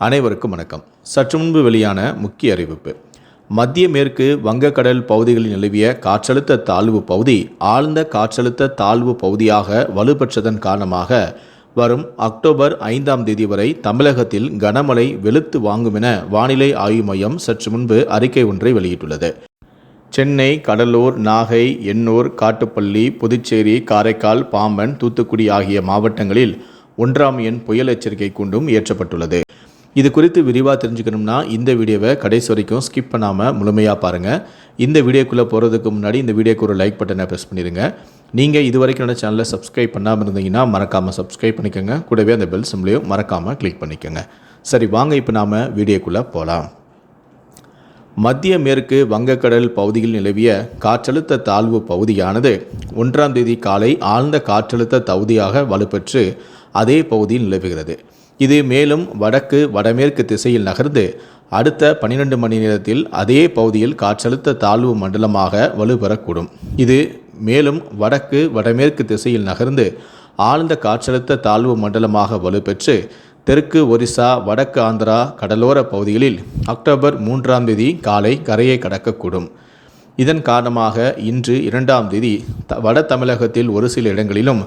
அனைவருக்கும் வணக்கம். சற்று முன்பு வெளியான முக்கிய அறிவிப்பு. மத்திய மேற்கு வங்கக்கடல் பகுதிகளில் நிலவிய காற்றழுத்த தாழ்வு பகுதி ஆழ்ந்த காற்றழுத்த தாழ்வு பகுதியாக வலுப்பெற்றதன் காரணமாக வரும் அக்டோபர் ஐந்தாம் தேதி வரை தமிழகத்தில் கனமழை வெளுத்து வாங்கும் என வானிலை ஆய்வு மையம் சற்று முன்பு அறிக்கை ஒன்றை வெளியிட்டுள்ளது. சென்னை கடலூர் நாகை எண்ணூர் காட்டுப்பள்ளி புதுச்சேரி காரைக்கால் பாம்பன் தூத்துக்குடி ஆகிய மாவட்டங்களில் ஒன்றாம் எண் புயல் எச்சரிக்கை கூண்டும் ஏற்றப்பட்டுள்ளது இது குறித்து விரிவாக தெரிஞ்சுக்கணும்னா இந்த வீடியோவை கடைசி வரைக்கும் ஸ்கிப் பண்ணாமல் முழுமையாக பாருங்கள் இந்த வீடியோக்குள்ளே போகிறதுக்கு முன்னாடி இந்த வீடியோக்கு ஒரு லைக் பட்டனை ப்ரெஸ் பண்ணிடுங்க. நீங்கள் இது வரைக்கும் என்னோட சேனலை சப்ஸ்கிரைப் பண்ணாமல் இருந்தீங்கன்னா மறக்காமல் சப்ஸ்கிரைப் பண்ணிக்கோங்க. கூடவே அந்த பெல் சிம்லையும் மறக்காமல் கிளிக் பண்ணிக்கோங்க. சரி வாங்க இப்போ நாம் வீடியோக்குள்ளே போகலாம் மத்திய மேற்கு வங்கக்கடல் பகுதியில் நிலவிய காற்றழுத்த தாழ்வு பகுதியானது ஒன்றாம் தேதி காலை ஆழ்ந்த காற்றழுத்த தகுதியாக வலுப்பெற்று அதே பகுதியில் நிலவுகிறது. இது மேலும் வடக்கு வடமேற்கு திசையில் நகர்ந்து அடுத்த பன்னிரண்டு மணி நேரத்தில் அதே பகுதியில் காற்றழுத்த தாழ்வு மண்டலமாக வலுப்பெறக்கூடும் இது மேலும் வடக்கு வடமேற்கு திசையில் நகர்ந்து ஆழ்ந்த காற்றழுத்த தாழ்வு மண்டலமாக வலுப்பெற்று தெற்கு ஒரிசா வடக்கு ஆந்திரா கடலோர பகுதிகளில் அக்டோபர் மூன்றாம் தேதி காலை கரையை கடக்கக்கூடும். இதன் காரணமாக இன்று இரண்டாம் தேதி த வட தமிழகத்தில் ஒரு சில இடங்களிலும்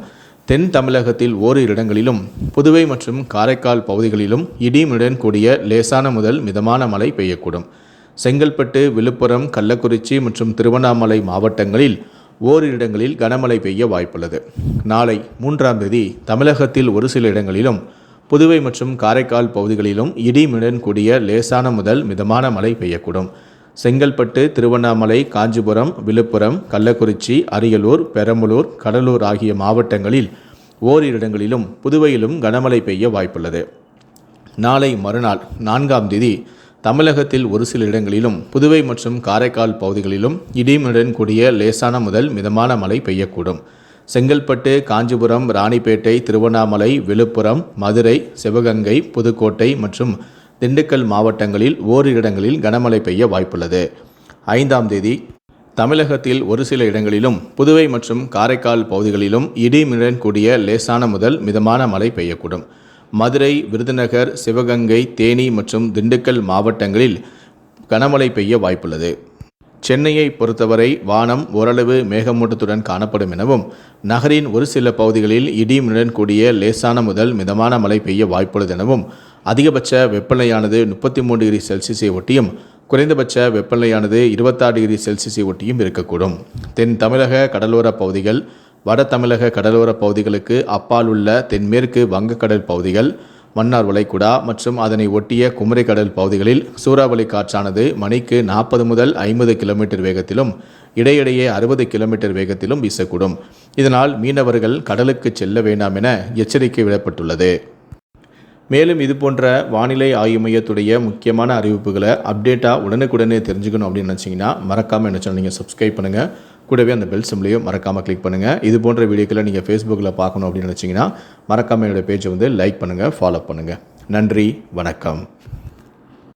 தென் தமிழகத்தில் ஓரிரு இடங்களிலும் புதுவை மற்றும் காரைக்கால் பகுதிகளிலும் இடிமுடன் கூடிய லேசான முதல் மிதமான மழை பெய்யக்கூடும். செங்கல்பட்டு விழுப்புரம் கள்ளக்குறிச்சி மற்றும் திருவண்ணாமலை மாவட்டங்களில் ஓரிரு இடங்களில் கனமழை பெய்ய வாய்ப்புள்ளது. நாளை மூன்றாம் தேதி தமிழகத்தில் ஒரு சில இடங்களிலும் புதுவை மற்றும் காரைக்கால் பகுதிகளிலும் இடிமுடன் கூடிய லேசான முதல் மிதமான மழை பெய்யக்கூடும். செங்கல்பட்டு திருவண்ணாமலை காஞ்சிபுரம் விழுப்புரம் கள்ளக்குறிச்சி அரியலூர் பெரம்பலூர் கடலூர் ஆகிய மாவட்டங்களில் ஓரிரு இடங்களிலும் புதுவையிலும் கனமழை பெய்ய வாய்ப்புள்ளது. நாளை மறுநாள் நான்காம் தேதி தமிழகத்தில் ஒரு சில இடங்களிலும் புதுவை மற்றும் காரைக்கால் பகுதிகளிலும் இடிமுடன் கூடிய லேசான முதல் மிதமான மழை பெய்யக்கூடும். செங்கல்பட்டு காஞ்சிபுரம் ராணிப்பேட்டை திருவண்ணாமலை விழுப்புரம் மதுரை சிவகங்கை புதுக்கோட்டை மற்றும் திண்டுக்கல் மாவட்டங்களில் ஓரிரு இடங்களில் கனமழை பெய்ய வாய்ப்புள்ளது. ஐந்தாம் தேதி தமிழகத்தில் ஒரு சில இடங்களிலும் புதுவை மற்றும் காரைக்கால் பகுதிகளிலும் இடிமிடன் கூடிய லேசான முதல் மிதமான மழை பெய்யக்கூடும். மதுரை விருதுநகர் சிவகங்கை தேனி மற்றும் திண்டுக்கல் மாவட்டங்களில் கனமழை பெய்ய வாய்ப்புள்ளது. சென்னையை பொறுத்தவரை வானம் ஓரளவு மேகமூட்டத்துடன் காணப்படும் எனவும் நகரின் ஒரு சில பகுதிகளில் இடியுடன் கூடிய லேசான முதல் மிதமான மழை பெய்ய வாய்ப்புள்ளது எனவும் அதிகபட்ச வெப்பநிலையானது முப்பத்தி மூணு டிகிரி செல்சியஸை ஒட்டியும் குறைந்தபட்ச வெப்பநிலையானது இருபத்தாறு டிகிரி செல்சியஸை ஒட்டியும் இருக்கக்கூடும். தென் தமிழக கடலோர பகுதிகள் வட தமிழக கடலோர பகுதிகளுக்கு அப்பால் உள்ள தென்மேற்கு வங்கக்கடல் பகுதிகள் மன்னார் வளைகுடா மற்றும் அதனை ஒட்டிய குமரி கடல் பகுதிகளில் சூறாவளி காற்றானது மணிக்கு நாற்பது முதல் ஐம்பது கிலோமீட்டர் வேகத்திலும் இடையிடையே அறுபது கிலோமீட்டர் வேகத்திலும் வீசக்கூடும். இதனால் மீனவர்கள் கடலுக்கு செல்ல வேண்டாம் என எச்சரிக்கை விடப்பட்டுள்ளது. மேலும் இது போன்ற வானிலை ஆய்வு மையத்துடைய முக்கியமான அறிவிப்புகளை அப்டேட்டாக உடனுக்குடனே தெரிஞ்சுக்கணும் அப்படின்னு நினச்சிங்கன்னா மறக்காமல் என்ன சொன்னீங்க நீங்கள் சப்ஸ்கிரைப் பண்ணுங்கள் கூடவே அந்த பெல் சிம்லையும் மறக்காமல் கிளிக் பண்ணுங்கள் இது போன்ற வீடியோக்களை நீங்கள் ஃபேஸ்புக்கில் பார்க்கணும் அப்படின்னு நினச்சிங்கன்னா மறக்காமல் என்னோடய பேஜை வந்து லைக் பண்ணுங்கள் ஃபாலோ பண்ணுங்கள் நன்றி வணக்கம்.